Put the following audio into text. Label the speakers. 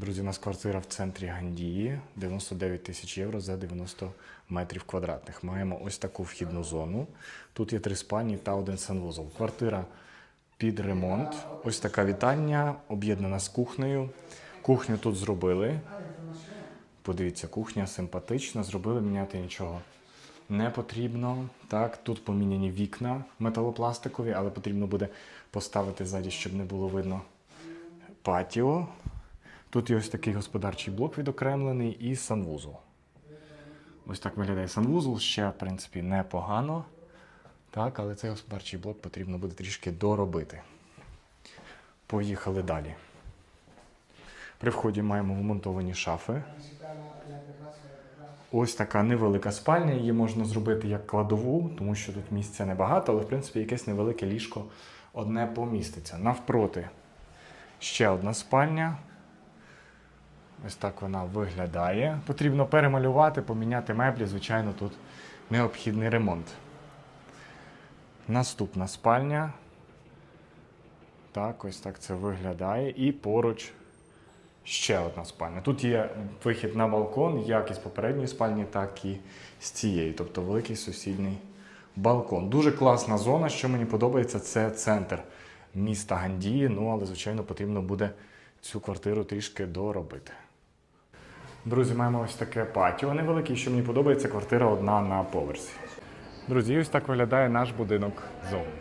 Speaker 1: друзі, у нас квартира в центрі Гандії, 99 тисяч євро за 90 метрів квадратних. Маємо ось таку вхідну зону. Тут є три спальні та один санвузол. Квартира під ремонт. Ось така вітальня, об'єднана з кухнею. Кухню тут зробили. Подивіться, кухня симпатична, зробили міняти нічого не потрібно. Так, тут поміняні вікна металопластикові, але потрібно буде поставити ззаді, щоб не було видно патіо. Тут є ось такий господарчий блок відокремлений і санвузол. Ось так виглядає санвузол, ще, в принципі, непогано. Так, але цей господарчий блок потрібно буде трішки доробити. Поїхали далі. При вході маємо вмонтовані шафи. Ось така невелика спальня, її можна зробити як кладову, тому що тут місця небагато, але в принципі якесь невелике ліжко одне поміститься. Навпроти ще одна спальня. Ось так вона виглядає. Потрібно перемалювати, поміняти меблі. Звичайно, тут необхідний ремонт. Наступна спальня. Так, ось так це виглядає. І поруч ще одна спальня. Тут є вихід на балкон, як із попередньої спальні, так і з цієї, тобто великий сусідній балкон. Дуже класна зона. Що мені подобається, це центр міста Гандії. Ну, але, звичайно, потрібно буде цю квартиру трішки доробити. Друзі, маємо ось таке патіо невелике, що мені подобається, квартира одна на поверсі. Друзі, ось так виглядає наш будинок зовні.